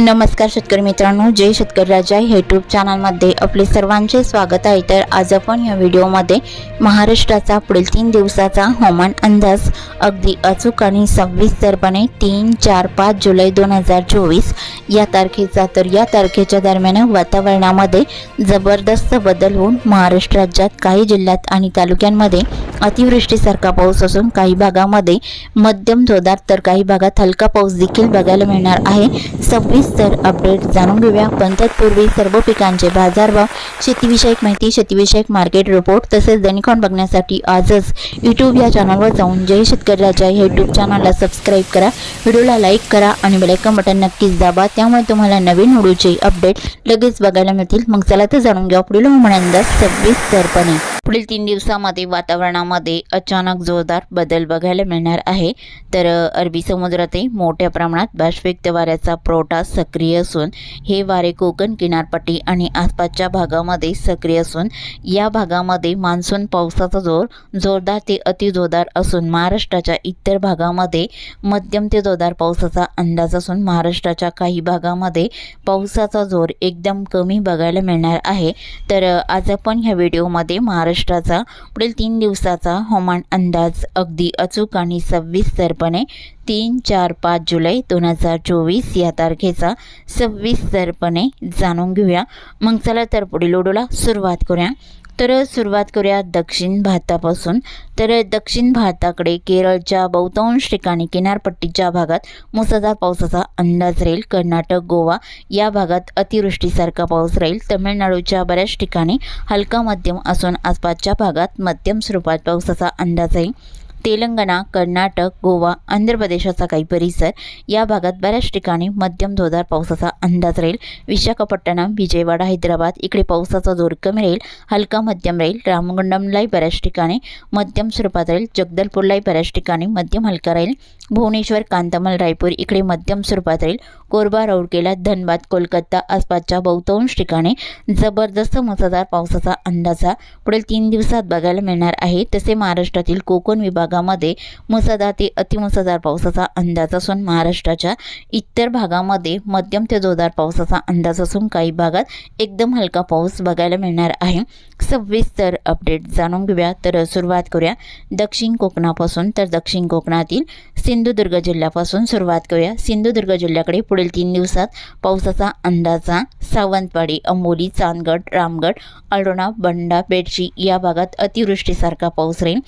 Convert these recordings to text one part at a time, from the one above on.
नमस्कार शेतकरी मित्रांनो जय शेतकरी राजा. या यूट्यूब चॅनलमध्ये आपले सर्वांचे स्वागत आहे. तर आज आपण या व्हिडिओमध्ये महाराष्ट्राचा पुढील तीन दिवसाचा हवामान अंदाज अगदी अचूक आणि सविस्तरपणे तीन चार पाच जुलै दोन हजार चोवीस या तारखेचा. तर या तारखेच्या दरम्यान वातावरणामध्ये जबरदस्त बदल होऊन महाराष्ट्र राज्यात काही जिल्ह्यात आणि तालुक्यांमध्ये अतिवृष्टीसारखा पाऊस असून काही भागामध्ये मध्यम जोरदार तर काही भागात हलका पाऊस देखील बघायला मिळणार आहे. सव्वीस सविस्तर अपडेट जाणून घेऊया. पण तत्पूर्वी सर्व पिकांचे बाजारभाव शेतीविषयक माहिती शेतीविषयक मार्केट रिपोर्ट तसेच दैनिकॉन बघण्यासाठी आजच यूट्यूब या चॅनलवर जाऊन जय शेतकरी राजा या यूट्यूब चॅनलला सबस्क्राईब करा. व्हिडिओला लाईक करा आणि बेलायकन बटन नक्कीच दाबा. त्यामुळे तुम्हाला नवीन व्हिडिओचे अपडेट लगेच बघायला मिळतील. मग चला तर जाणून घ्या. पुढील हवामान अंदाज सविस्तरपणे पुढील तीन दिवसामध्ये वातावरणामध्ये अचानक जोरदार बदल बघायला मिळणार आहे. तर अरबी समुद्रातही मोठ्या प्रमाणात बाष्पयुक्त वाऱ्याचा पुरवठा सक्रिय असून हे वारे कोकण किनारपट्टी आणि आसपासच्या भागामध्ये सक्रिय असून या भागामध्ये मान्सून पावसाचा जोर जोरदार ते अतिजोरदार असून महाराष्ट्राच्या इतर भागामध्ये मध्यम ते जोरदार पावसाचा अंदाज असून महाराष्ट्राच्या काही भागामध्ये पावसाचा जोर एकदम कमी बघायला मिळणार आहे. तर आज आपण ह्या व्हिडिओमध्ये महाराष्ट्र महाराष्ट्राचा. पुढील तीन दिवसाचा हवामान अंदाज अगदी अचूक आणि सविस्तरपणे तीन चार पाच जुलै दोन हजार चोवीस या तारखेचा सविस्तरपणे जाणून घेऊया. मग चला तर पुढील ओढूला सुरुवात करूया. तर सुरुवात करूया दक्षिण भारतापासून. तर दक्षिण भारताकडे केरळच्या बहुतांश ठिकाणी किनारपट्टीच्या भागात मुसळधार पावसाचा अंदाज राहील. कर्नाटक गोवा या भागात अतिवृष्टीसारखा पाऊस राहील. तमिळनाडूच्या बऱ्याच ठिकाणी हलका मध्यम असून आसपासच्या भागात मध्यम स्वरूपात पावसाचा अंदाज आहे. तेलंगणा कर्नाटक गोवा आंध्र प्रदेशाचा काही परिसर या भागात बऱ्याच ठिकाणी मध्यम जोरदार पावसाचा अंदाज राहील. विशाखापट्टणम विजयवाडा हैदराबाद इकडे पावसाचा जोर कमी राहील. हलका मध्यम राहील. रामगुंडमलाही बऱ्याच ठिकाणी मध्यम स्वरूपात राहील. जगदलपूरलाही बऱ्याच ठिकाणी मध्यम हलका राहील. भुवनेश्वर कांतामल रायपूर इकडे मध्यम स्वरूपात राहील. कोरबा राऊरकेला धनबाद कोलकाता आसपासच्या बहुतांश ठिकाणी जबरदस्त मुसळधार पावसाचा अंदाजा पुढील तीन दिवसात बघायला मिळणार आहे. तसे महाराष्ट्रातील कोकण विभाग भागामध्ये मुसळधार ते अतिमुसळधार पावसाचा अंदाज असून महाराष्ट्राच्या इतर भागामध्ये मध्यम ते जोरदार पावसाचा अंदाज असून काही भागात एकदम हलका पाऊस बघायला मिळणार आहे. सविस्तर अपडेट जाणून घेऊया. तर सुरुवात करूया दक्षिण कोकणापासून. तर दक्षिण कोकणातील सिंधुदुर्ग जिल्ह्यापासून सुरुवात करूया. सिंधुदुर्ग जिल्ह्याकडे पुढील तीन दिवसात पावसाचा अंदाजा सावंतवाडी अंबोली चांदगड रामगड अळोणा बंडा बेडशी या भागात अतिवृष्टीसारखा पाऊस राहील.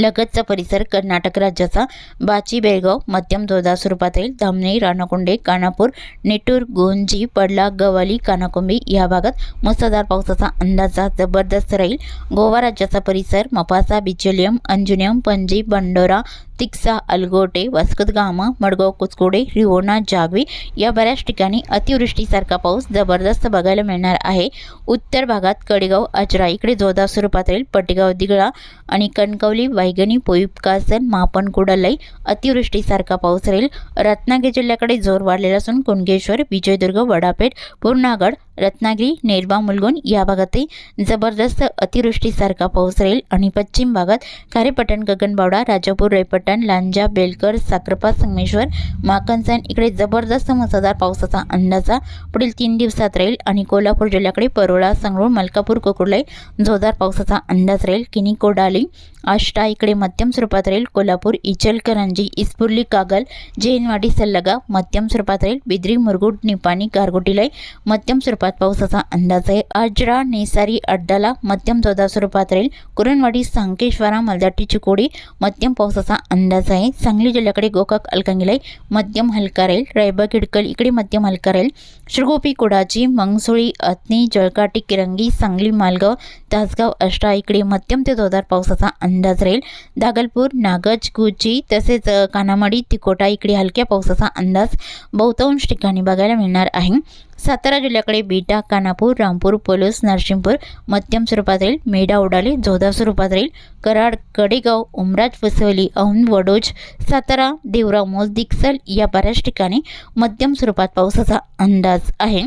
लगतचा परिसर कर्नाटक राज्याचा बाची बेळगाव मध्यम जोरदार स्वरूपात येईल धामणी राणाकोंडे कानापूर नेटूर गोंजी पडला गवाली कानाकोंबी या भागात मुसळधार पावसाचा अंदाजा जबरदस्त राहील. गोवा राज्याचा परिसर मपासा बिचोलियम अंजुनियम पणजी बंडोरा तिक्सा अलगोटे वस्कतगामा मडगाव कुचकोडे रिवोणा जागवी या बऱ्याच ठिकाणी अतिवृष्टीसारखा पाऊस जबरदस्त बघायला मिळणार आहे. उत्तर भागात कडेगाव अजरा इकडे जोरदार स्वरूपात राहील. पटेगाव दिगळा आणि कणकवली वायगणी पोईपकासन मापन कुडालाई अतिवृष्टीसारखा पाऊस राहील. रत्नागिरी जिल्ह्याकडे जोर वाढलेला असून कुणकेश्वर विजयदुर्ग वडापेठ पूर्णागड रत्नागिरी नेरबा मुलगुण या भागातही जबरदस्त अतिवृष्टीसारखा पाऊस राहील आणि पश्चिम भागात खारेपटण गगनबावडा राजापूर रेपटण लांजा बेलकर साक्रपा संगमेश्वर माकनसन इकडे जबरदस्त मुसळधार पावसाचा अंदाजा पुढील तीन दिवसात राहील आणि कोल्हापूर जिल्ह्याकडे परोळा संगरूळ मलकापूर कोकुर्लाई जोरदार पावसाचा अंदाज राहील. किनी कोडाली आष्टा इकडे मध्यम स्वरूपात राहील. कोल्हापूर इचलकरंजी इस्पुर्ली कागल जैनवाडी सल्लगा मध्यम स्वरूपात राहील. बिद्री मुरगुड निपाणी गारगोटीलाई मध्यम स्वरूपात पावसाचा अंदाज आहे. आजरा नेसारी अड्डाला मध्यम जोरदार स्वरूपात राहील. कुरणवाडी सांकेश्वरा मलदाटी चिकोडी मध्यम पावसाचा अंदाज आहे. सांगली जिल्ह्याकडे गोकाक अलकांगिलाई मध्यम हलका राहील. रायबा खिडकल इकडे मध्यम हलका राहील. श्रीगोपी कोडाची मंगसोळी अत्नी जळकाटी किरंगी सांगली मालगाव तासगाव अष्टा इकडे मध्यम ते जोरदार पावसाचा अंदाज राहील. दागलपूर नागज गुची तसेच कानामाडी तिकोटा इकडे हलक्या पावसाचा अंदाज बहुतांश ठिकाणी बघायला मिळणार आहे. सातारा जिल्ह्याकडे बीटा कानापूर रामपूर पलस नरसिंहपूर मध्यम स्वरूपात राहील मेढा उडाली जोधा स्वरूपात राहील कराड कडेगाव उमराज फसवली औंध वडोज सातारा देवराव मोज दिक्सल या बऱ्याच ठिकाणी मध्यम स्वरूपात पावसाचा अंदाज आहे.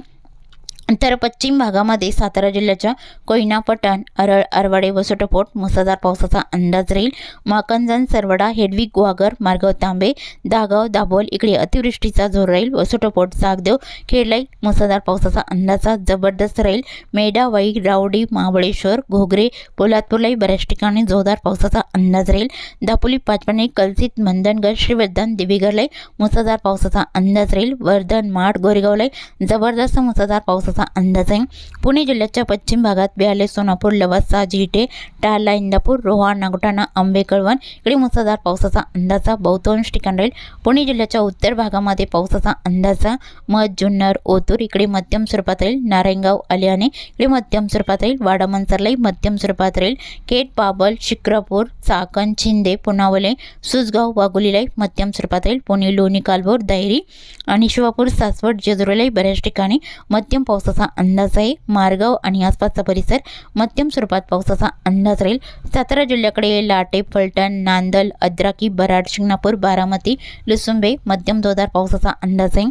तर पश्चिम भागामध्ये सातारा जिल्ह्याच्या कोयना पठाण अरळ आरवाडे वसुटपोट मुसळधार पावसाचा अंदाज राहील. माकंजन सरवडा हेडवी ग्वागर मार्गाव तांबे दागाव दाभोल इकडे अतिवृष्टीचा जोर राहील वसुटपोट सागदेव खेडलाई मुसळधार पावसाचा अंदाजा जबरदस्त राहील. मेडावाई रावडी महाबळेश्वर घोगरे पोलादपूरलाही बऱ्याच ठिकाणी जोरदार पावसाचा अंदाज राहील. दापोली पाचपणे कलसित मंदनगड श्रीवर्धन दिवेगरलाई मुसळधार पावसाचा अंदाज राहील. वर्धन माड गोरेगावलाई जबरदस्त मुसळधार पावसाचा अंदाज आहे? पुणे जिल्ह्याच्या पश्चिम भागात बिहाले सोनापूर लवासा जिटे टाला इंदापूर रोहा नागोठाणा आंबे कळवण इकडे मुसळधार पावसाचा अंदाजा बहुतांश ठिकाण राहील. पुणे जिल्ह्याच्या उत्तर भागामध्ये पावसाचा अंदाजा मध जुन्नर ओतूर इकडे मध्यम स्वरूपात राहील. नारायणगाव आलियाने इकडे मध्यम स्वरूपात राहील. वाडा मध्यम स्वरूपात राहील. केट बाबल शिक्रापूर चाकण शिंदे पुनावले सुसगाव वाघोलीलाही मध्यम स्वरूपात राहील. पुणे लोणी कालभोर दायरी आणि शिवापूर सासवड जेजुरीलाही बऱ्याच ठिकाणी मध्यम पावसाचा अंदाज आहे. मारगाव आणि आसपासचा परिसर मध्यम स्वरूपात पावसाचा अंदाज राहील. सातारा जिल्ह्याकडे लाटे फलटण नांदल अद्राकी बराड शिंगणापूर बारामती लुसुंबे मध्यम जोरदार पावसाचा अंदाज आहे.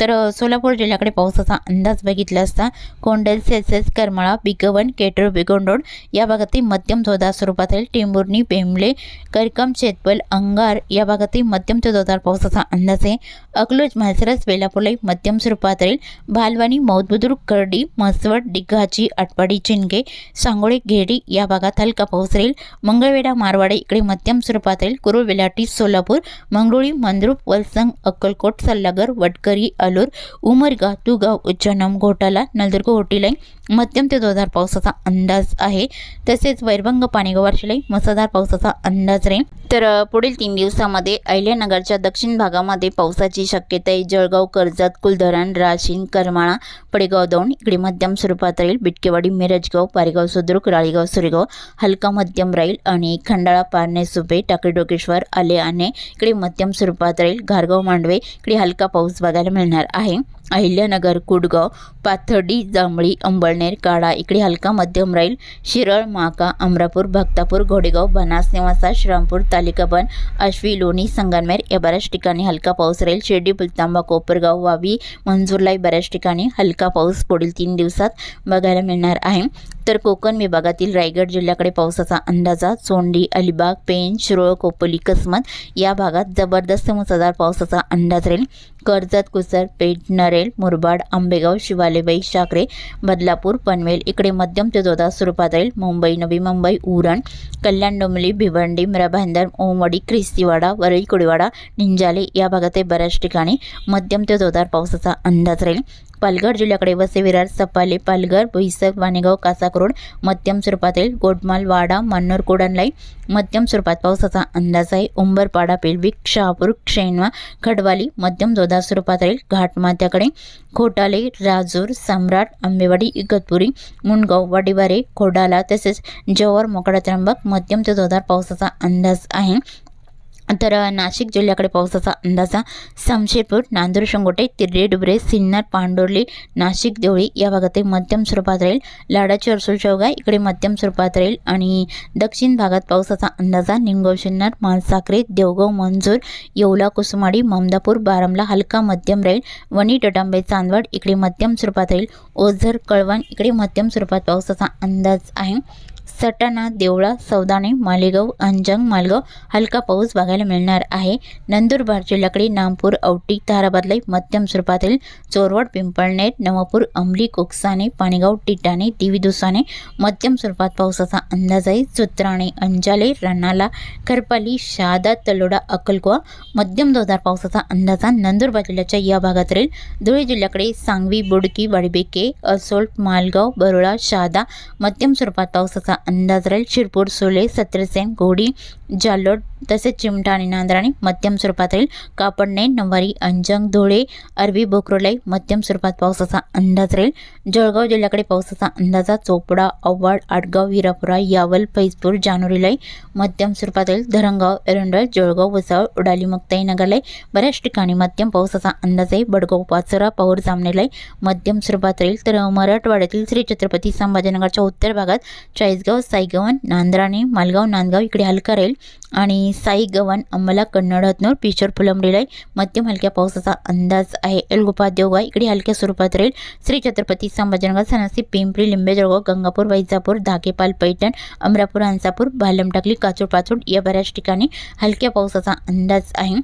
तर सोलापूर जिल्ह्याकडे पावसाचा अंदाज बघितला असता कोंडल सेसेस करमाळा बिगवन केटर बिगोंडोड या भागातील मध्यम जोरदार स्वरूपात राहील टेंभुर्णी बेंबले करकम शेतबल अंगार या भागातील मध्यम ते जोरदार पावसाचा अंदाज आहे. अकलूज म्हासरस वेलापूरलाही मध्यम स्वरूपात राहील भालवानी मौदबुद्रुक करडी म्हसवड डिग्गाची आटपाडी चिंगे सांगोळे घेडी या भागात हलका पाऊस राहील. मंगळवेढा मारवाडे इकडे मध्यम स्वरूपात राहील कुरुळ वेलाटी सोलापूर मंगरुळी मंद्रुप वलसंग अक्कलकोट सल्लागर वडकरी अलूर उमरगा तुगाव उच्चनम घोटाला नलदुर्ग होटीलाई मध्यम ते जोरदार पावसाचा अंदाज आहे. तसेच वैरभंग पाणीगाव वार्षिलाई मुसळधार पावसाचा अंदाज राहील. तर पुढील तीन दिवसामध्ये अहिल्यानगरच्या दक्षिण भागामध्ये पावसाची शक्यता आहे. जळगाव कर्जत कुलधरण राशीन करमाळा पडेगाव दौंड इकडे मध्यम स्वरूपात राहील. बिटकेवाडी मिरजगाव पारेगाव सुद्रुक राळेगाव सुरेगाव हलका मध्यम राहील. आणि खंडाळा पारणे सुपे टाकळी डोकेश्वर आले आणि इकडे मध्यम स्वरूपात राहील. घारगाव मांडवे इकडे हलका पाऊस बघायला मिळणार आहे. अहिल्यानगर कुडगाव पाथर्डी जांभळी अंबळनेर काडा इकडे हलका मध्यम राहील शिरळ माका अमरापूर भक्तापूर घोडेगाव बनास निवासा श्रीरामपूर तालिकाबन आश्वी लोणी संगनमेर या बऱ्याच ठिकाणी हलका पाऊस राहील. शिर्डी पुलतांबा कोपरगाव वावी मंजूरलाई बऱ्याच ठिकाणी हलका पाऊस पुढील तीन दिवसात बघायला मिळणार आहे. तर कोकण विभागातील रायगड जिल्ह्याकडे पावसाचा अंदाजा सोंडी अलिबाग पेन शिरोळ कोपली कसमत या भागात जबरदस्त मुसळधार पावसाचा अंदाज राहील. कर्जत कुसर पेठ नरेल मुरबाड आंबेगाव शिवालेबाई शाकरे बदलापूर पनवेल इकडे मध्यम ते जोरदार स्वरूपात राहील. मुंबई नवी मुंबई उरण कल्याण डोंबली भिवंडी मिरा ओमवडी क्रिस्तीवाडा ख्रिस्तीवाडा वरळी कुडीवाडा निंजाले या भागातही बऱ्याच ठिकाणी मध्यम ते जोरदार पावसाचा अंदाज राहील. पालघर जिल्ह्याकडे वसे विरार सपाले पालघर भुईसक वाणेगाव कासाकरोड मध्यम स्वरूपातील राहील गोटमाल वाडा मन्नूर कोडणलाई मध्यम स्वरूपात पावसाचा अंदाज आहे. उंबरपाडा पेलविक शहापूर क्षेणवा खडवाली मध्यम जोरदार स्वरूपात राहील घाटमाथ्याकडे खोटाले राजूर सम्राट आंबेवाडी इगतपुरी मुंडगाव वाडीवारे खोडाला तसेच जव्हार मोकडा त्र्यंबक मध्यम ते जोधार पावसाचा अंदाज आहे. तर नाशिक जिल्ह्याकडे पावसाचा अंदाजा समशेरपूर नांदूर शंगोटे तिर्डे डुबरे सिन्नर पांडोर्ली नाशिक देवळी या भागात मध्यम स्वरूपात राहील. लाडाची अर्सुल चौगा इकडे मध्यम स्वरूपात राहील आणि दक्षिण भागात पावसाचा अंदाजा निमगाव सिन्नर मालसाकरे देवगाव मंजूर येवला कुसुमाडी ममदापूर बारमला हलका मध्यम राहील. वणी टटांबे चांदवड इकडे मध्यम स्वरूपात राहील. ओझर कळवण इकडे मध्यम स्वरूपात पावसाचा अंदाज आहे. सटाणा देवळा सौदाणे मालेगाव अंजंग मालगाव हलका पाऊस बघायला मिळणार आहे. नंदुरबार जिल्ह्याकडे नामपूर औटी ताराबादलाई मध्यम स्वरूपातील चोरवड पिंपळनेर नवापूर अंबली कोकसाने पाणीगाव टिटाणे दिवीदुसाने मध्यम स्वरूपात पावसाचा अंदाज आहे. सुत्राणे अंजाले रणाला करपाली शहादा तलोडा अक्कलकोवा मध्यम जोरदार पावसाचा अंदाजा नंदुरबार जिल्ह्याच्या या भागात राहील धुळे जिल्ह्याकडे सांगवी बुडकी वाडबेके असोल मालगाव बरोळा शहादा मध्यम स्वरूपात पावसाचा अंदाज राहील शिरपूर सुले सत्रसेन घोडी जालोड तसेच चिमटा आणि नांद्राणे मध्यम स्वरूपात राहील कापडणे नवारी अंजंग धुळे अरबी बोकरोलाई मध्यम स्वरूपात पावसाचा अंदाज राहील. जळगाव जिल्ह्याकडे पावसाचा अंदाजा चोपडा अव्वाड आडगाव हिरापुरा यावल फैजपूर जानोरीलाई मध्यम स्वरूपात राहील धरणगाव एरंडळ जळगाव वसाळ उडाली मुक्ताई नगरलाई बऱ्याच ठिकाणी मध्यम पावसाचा अंदाज आहे. बडगाव पाचोरा पाऊर जामनेलाई मध्यम स्वरूपात राहील. तर मराठवाड्यातील श्री छत्रपती संभाजीनगरच्या उत्तर भागात चाळीसगाव सायगवन नांद्राणे मालगाव नांदगाव इकडे हलका राहील. आणि आणि साई गव्हाण अंमला कन्नड हतनूर पिचर फुलंबरीला मध्यम हलक्या पावसाचा अंदाज आहे. एलगोपा देवगा इकडे हलक्या स्वरूपात राहील. श्री छत्रपती संभाजीनगर सणासी पिंपरी लिंबे जळगाव गंगापूर वैजापूर धाकेपाल पैठण अमरापूर हंसापूर भालमटाकली काचूर पाचूड या बऱ्याच ठिकाणी हलक्या पावसाचा अंदाज आहे.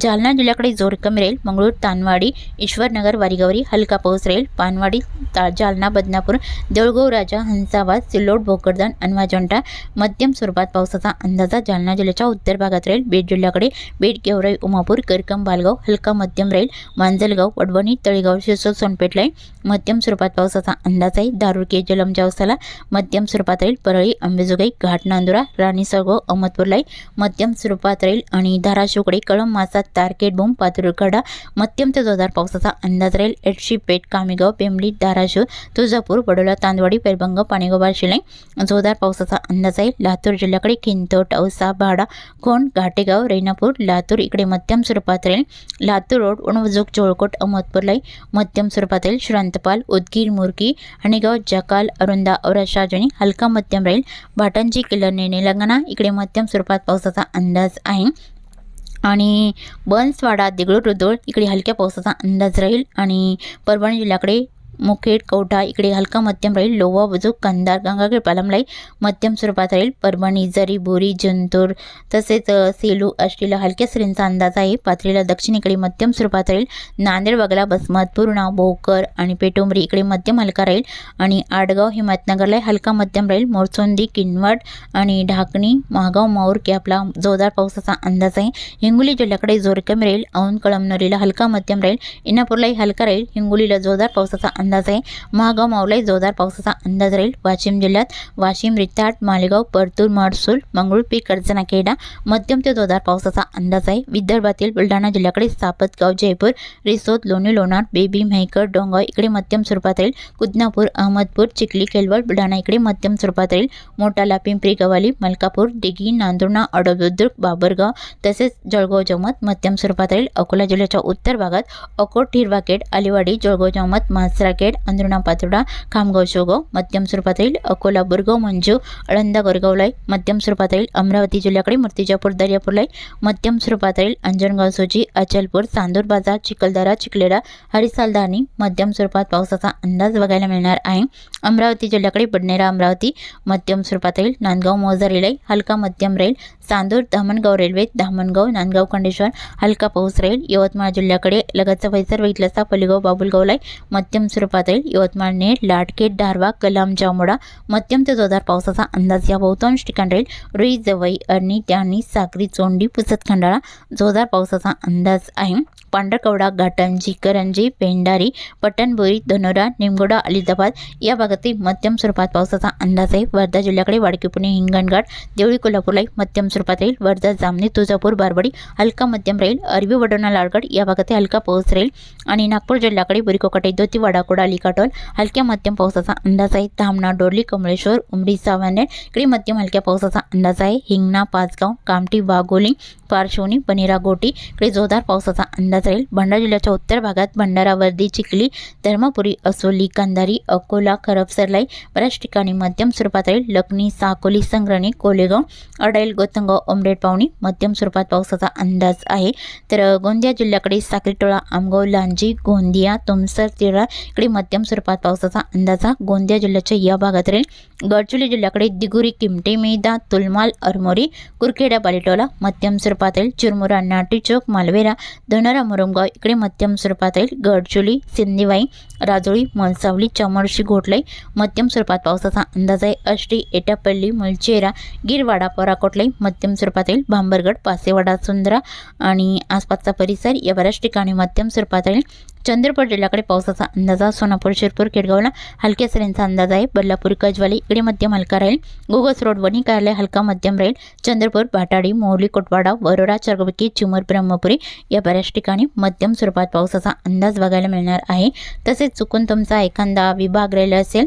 जालना जिल्ह्याकडे जोर कमी राहील. मंगळूर तानवाडी ईश्वरनगर वारीगवरी हलका पाऊस राहील. पानवाडी ता जालना बदनापूर देऊळगाव राजा हंसाबाद सिल्लोड भोकरदान अनवाजोंटा मध्यम स्वरूपात पावसाचा अंदाजा जालना जिल्ह्याच्या उत्तर भागात राहील. बीड जिल्ह्याकडे बीड गेवराई उमापूर करकम बालगाव हलका मध्यम राहील. मांजलगाव वडवणी तळेगाव शिरसोल सोनपेठला मध्यम स्वरूपात पावसाचा अंदाज आहे. दारुके जलमच्या जावसाला मध्यम स्वरूपात राहील. परळी अंबेजोगाई घाट नांदुरा राणी सळगाव अहमदपूरलाई मध्यम स्वरूपात राहील आणि धाराशिवकडे कळम मासा तारकेट बोंब पातुरखडा मध्यम ते जोरदार पावसाचा अंदाज राहील. एडशी पेठ कामेगाव पेमली धाराशिव तुळजापूर वडोला तांदवाडी पेरबंग पाणीगोबा शिलाई जोरदार पावसाचा अंदाज आहे. लातूर जिल्ह्याकडे खिंत औसा भाडा कोण? घाटेगाव रेणापूर लातूर इकडे मध्यम स्वरूपात राहील लातूर रोड उणवजोग चोळकोट अहमदपूरलाई मध्यम स्वरूपात राहील श्रांतपाल उदगीर मुरकी हणेगाव जकाल अरुंदा औरा शाहजणी हलका मध्यम राहील भाटांची किल्लर लंगणा इकडे मध्यम स्वरूपात पावसाचा अंदाज आहे. आणि बनसवाडा देगलूर रुदोळ इकडे हलक्या पावसाचा अंदाज राहील. आणि परभणी जिल्ह्याकडे मुखेड कवठा इकडे हलका मध्यम राहील लोवा बुजुक कंधार गंगाखेड पालमलाई मध्यम स्वरूपात राहील परभणी जरी बोरी जंतूर तसेच सेलू आष्टीला हलक्या सरींचा अंदाज आहे पाथरीला दक्षिणेकडे मध्यम स्वरूपात राहील नांदेड वगळा बसमत पूर्णा भोकर आणि पेटोंबरी इकडे मध्यम हलका राहील आणि आडगाव हिमायतनगरला हलका मध्यम राहील मोरसोंदी किनवट आणि ढाकणी महागाव माऊर कॅपला जोरदार पावसाचा अंदाज आहे. हिंगोली जिल्ह्याकडे जोर कमी राहील औंध कळमनुरीला हलका मध्यम राहील इनापूरलाही हलका राहील हिंगोलीला जोरदार पावसाचा अंदाज आहे महागाव मावलाई जोरदार पावसाचा अंदाज राहील. वाशिम जिल्ह्यात वाशिम रिताट मालेगाव परतूर महसूल मंगळूर पीक कर्जनाखेडा मध्यम ते जोरदार पावसाचा अंदाज आहे. विदर्भातील बुलढाणा जिल्ह्याकडे सापतगाव जयपूर रिसोद लोणी लोणार बेबी मेहकर डोंगाव इकडे मध्यम स्वरूपात राहील. कुदनापूर अहमदपूर चिखली केलवड बुलढाणा इकडे मध्यम स्वरूपात राहील. मोटाला पिंपरी गवाली मलकापूर दिघी नांदुर्णा अडबुद्रुक बाबरगाव तसेच जळगाव जमत मध्यम स्वरूपात राहील. अकोला जिल्ह्याच्या उत्तर भागात अकोट हिरवाकेड अलिवाडी जळगाव जमत मासरा मासराकेड अंधुणा पातोडा खामगाव शेवगाव मध्यम स्वरूपात राहील अकोला बुरगाव मंजू अळंदा गोरगावलाई मध्यम स्वरूपात राहील अमरावती जिल्ह्याकडे मूर्तिजापूर दर्यापूरलाई मध्यम स्वरूपात राहील अंजनगाव सोजी अचलपूर चांदूर बाजार चिखलदरा चिखलेडा हरिसालदानी मध्यम स्वरूपात पावसाचा अंदाज बघायला मिळणार आहे अमरावती जिल्ह्याकडे बडनेरा अमरावती मध्यम स्वरूपात राहील नांदगाव मोजारीलाई हलका मध्यम राहील चांदूर धामणगाव रेल्वे धामणगाव नांदगाव खंडेश्वर हलका पाऊस राहील यवतमाळ जिल्ह्याकडे लगतचा पैसर वैतलाचा पलीगाव बाबुलगावलाई मध्यम स्वरूपात पातळी यवतमाळ नेट लाटकेट दारवा कलाम जामोडा मध्यम ते जोरदार पावसाचा अंदाज या बहुतांश ठिकाणी राहील रुई जवई अर्णी त्यानी साक्री चोंडी पुसत खंडाळा जोरदार पावसाचा अंदाज आहे. पांढरकवडा घाटंजी करंजी पेंडारी पटणबोरी धनोरा निमगोडा अलिदाबाद या भागातील मध्यम स्वरूपात पावसाचा अंदाज आहे. वर्धा जिल्ह्याकडे वाडकी पुणे हिंगणघाट देवळी कोल्हापूरला मध्यम स्वरूपात राहील. वर्धा जामणी तुळजापूर बारबडी हलका मध्यम राहील. अरबी वडोणा लाडगड या भागातील हलका पाऊस राहील. आणि नागपूर जिल्ह्याकडे बुरिकोकाटे दोती वाडाकोडा अलिकाटोल हलक्या मध्यम पावसाचा अंदाज आहे. धामणा डोरली कमळेश्वर उमरी सावनेर इकडे मध्यम हलक्या पावसाचा अंदाज आहे. हिंगणा पाचगाव कामठी वाघोली पारशिवनी बनेरा गोटी इकडे जोरदार पावसाचा अंदाज राहील भंडारा जिल्ह्याच्या उत्तर भागात भंडारा वर्दी चिखली धर्मपुरी असोली कंधारी अकोला खरपसरलाई बऱ्याच ठिकाणी मध्यम स्वरूपात राहील लखनी साकोली संग्रणी कोलेगाव अडाईल गोतंगाव ओमरेड पावणी मध्यम स्वरूपात पावसाचा अंदाज आहे. तर गोंदिया जिल्ह्याकडे साखरीटोळा आमगाव लांजी गोंदिया तुमसर तिरा इकडे मध्यम स्वरूपात पावसाचा अंदाज हा गोंदिया जिल्ह्याच्या या भागात राहील गडचिरोली जिल्ह्याकडे दिगुरी किमटे मेदा तुलमाल अरमोरी कुरखेडा पालिटोला मध्यम स्वरूपात राहील चिरमुरा नाटी चौक मालवेरा धनोरा मुरुमगाव. इकडे मध्यम स्वरूपात राहील गडचोली सिंदीवाई राजोळी मलसावली चामोर्शी घोटलाई मध्यम स्वरूपात पावसाचा अंदाज आहे. अष्टी एटापल्ली मुलचेरा गिरवाडा पराकोटलाई मध्यम स्वरूपात राहील भांबरगड पासेवाडा सुंदरा आणि आसपासचा परिसर या बऱ्याच ठिकाणी मध्यम स्वरूपात राहील चंद्रपूर जिल्ह्याकडे पावसाचा अंदाज आहे सोनापूर शिरपूर केडगावला हलक्या सरींचा अंदाज आहे. बल्लापूर कजवाली इकडे मध्यम हलका राहील. गोगस रोड वणी कार्यालय हलका मध्यम राहील. चंद्रपूर भाटाडी मोहली कोटवाडा वरोरा चरगबकी चिमूर ब्रह्मपुरी या बऱ्याच ठिकाणी मध्यम स्वरूपात पावसाचा अंदाज बघायला मिळणार आहे. तसेच चुकून तुमचा एखादा विभाग राहिला असेल